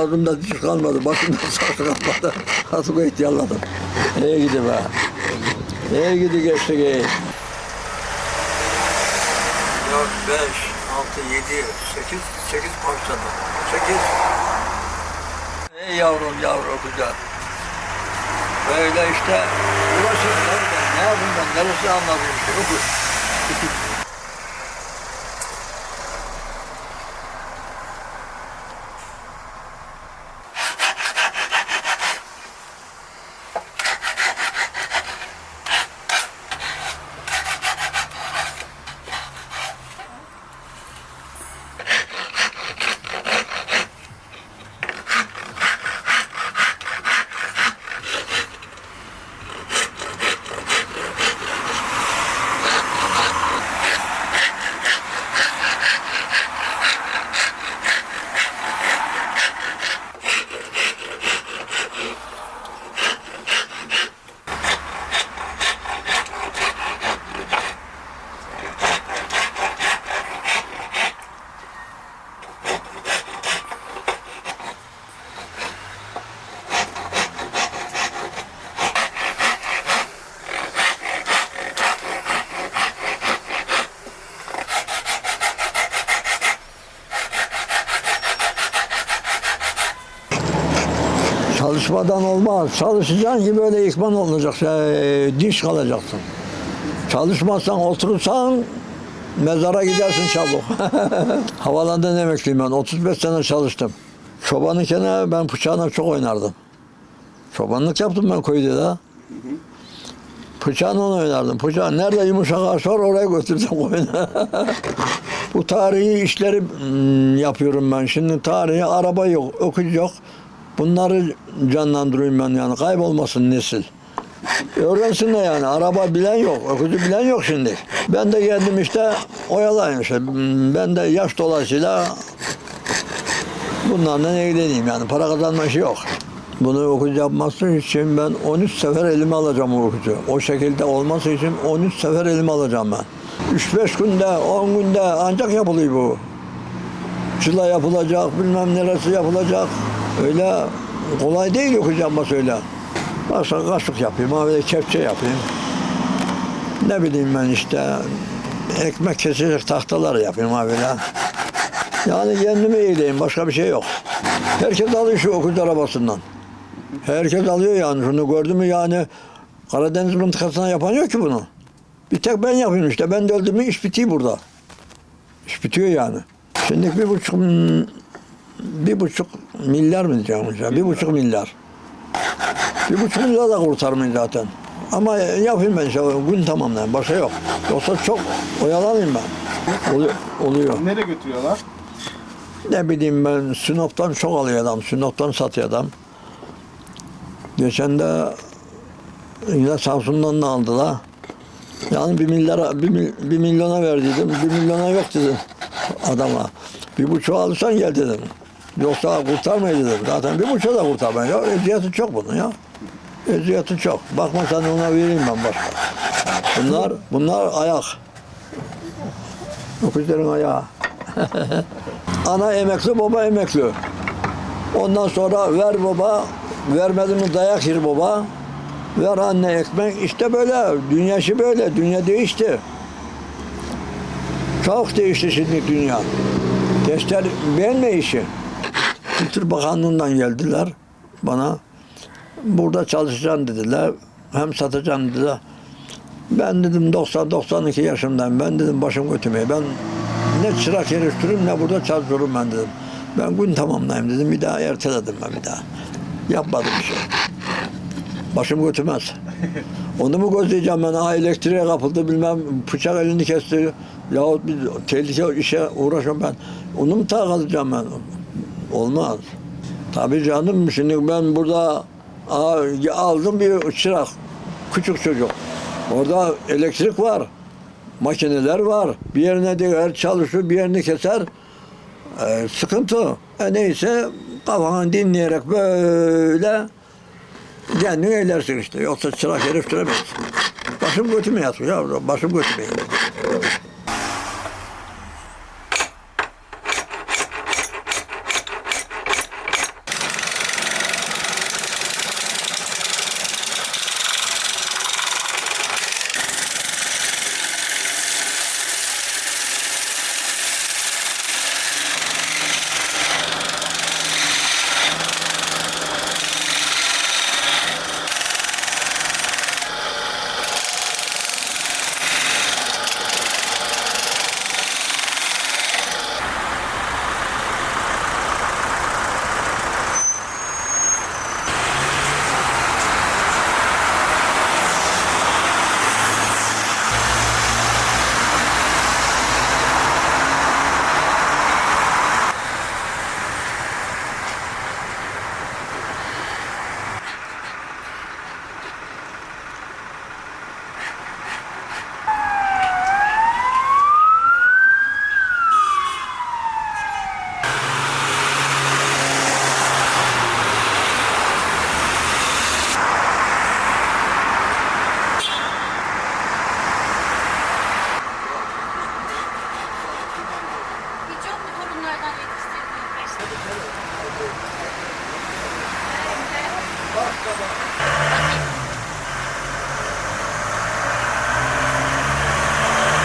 Ağzımda diş kalmadı, başımda saksı kalmadı. Artık ihtiyarladım. İyi gidi be. İyi gidi geçti iyi. 4, 5, 6, 7, 8, 8 başladı. 8. Ey yavrum yavrum güzel. Böyle işte uğraşıyorum. Ne yapayım ben? Neresi işte. Okur. Çalışmadan olmaz. Çalışacaksın ki böyle ikman olacak. Şey, diş kalacaksın. Çalışmazsan oturursan mezara gidersin çabuk. Havalandan emekliyim ben. 35 sene çalıştım. Çobanıken ben bıçağına çok oynardım. Çobanlık yaptım ben köyde de. Bıçağına oynardım. Bıçağı nerede yumuşak ağaç var oraya götürdüm oyunu. Bu tarihi işleri mm, yapıyorum ben. Şimdi tarihi araba yok, öküz yok. Bunları canlandırıyorum ben yani kaybolmasın nesil. Öğrensinler yani. Araba bilen yok, öküzü bilen yok şimdi. Ben de geldim işte oyalayın işte. Ben de yaş dolayısıyla bunlarla ilgileneyim yani. Para kazanma işi yok. Bunu öküz yapması için ben 13 sefer elime alacağım öküzü. O şekilde olması için 13 sefer elime alacağım ben. 3-5 günde, 10 günde ancak yapılıyor bu. Çıla yapılacak, bilmem neresi yapılacak. Öyle kolay değil yapması öyle. Başka kaşık yapayım, böyle kepçe yapayım. Ne bileyim ben işte ekmek kesecek tahtalar yapayım ha böyle. Yani kendimi eğleyeyim, başka bir şey yok. Herkes alıyor şu öküz arabasından. Herkes alıyor yani şunu gördün mü yani Karadeniz mıntıkasına yapan yok ki bunu. Bir tek ben yapıyorum işte. Ben de öldüm mü iş bitiyor burada. İş bitiyor yani. Şimdi bir buçuk bir buçuk milyar mı diyeceğim ya? Bir buçuk milyar. Bir buçuk milyar da kurtarmayın zaten. Ama yapayım ben işte gün tamamlayayım. Başka yok. Yoksa çok oyalanayım ben. Oluyor. oluyor. Nereye götürüyorlar? Ne bileyim ben Sinop'tan çok alıyor adam. Sinop'tan satıyor adam. Geçen de yine Samsun'dan da aldılar. Yani bir milyara, bir, bir milyona verdiydim. Bir milyona yok dedim adama. Bir buçuğu alırsan gel dedim. Yoksa kurtarmayı dedim. Zaten bir buçuğu da kurtarmayı. Ya eziyeti çok bunun ya. Eziyeti çok. Bakma sen ona vereyim ben başka. Bunlar, bunlar ayak. Öküzlerin ayağı. Ana emekli, baba emekli. Ondan sonra ver baba, vermedi mi dayak yer baba. Ver anne ekmek. İşte böyle. Dünya işi böyle. Dünya değişti. Çok değişti şimdi dünya. Gençler beğenme işi. Kültür Bakanlığı'ndan geldiler bana. Burada çalışacaksın dediler. Hem satacaksın dediler. Ben dedim 90-92 yaşındayım. Ben dedim başım götürmeye. Ben ne çırak yarıştırırım ne burada çalışıyorum ben dedim. Ben gün tamamlayayım dedim. Bir daha erteledim ben bir daha. Yapmadım bir şey. Başım götürmez. Onu mu gözleyeceğim ben? Ha elektriğe kapıldı bilmem bıçak elini kesti. Yahut bir tehlike işe uğraşıyorum ben. Onu mu takılacağım ben? Olmaz. Tabii canım şimdi ben burada aldım bir çırak. Küçük çocuk. Orada elektrik var. Makineler var. Bir yerine değer çalışır, bir yerini keser. Ee, sıkıntı. E neyse kafanı dinleyerek böyle kendini eğlersin işte. Yoksa çırak herif süremeyiz. Başım götüme yatıyor ya. Başım götüme. Bak baba.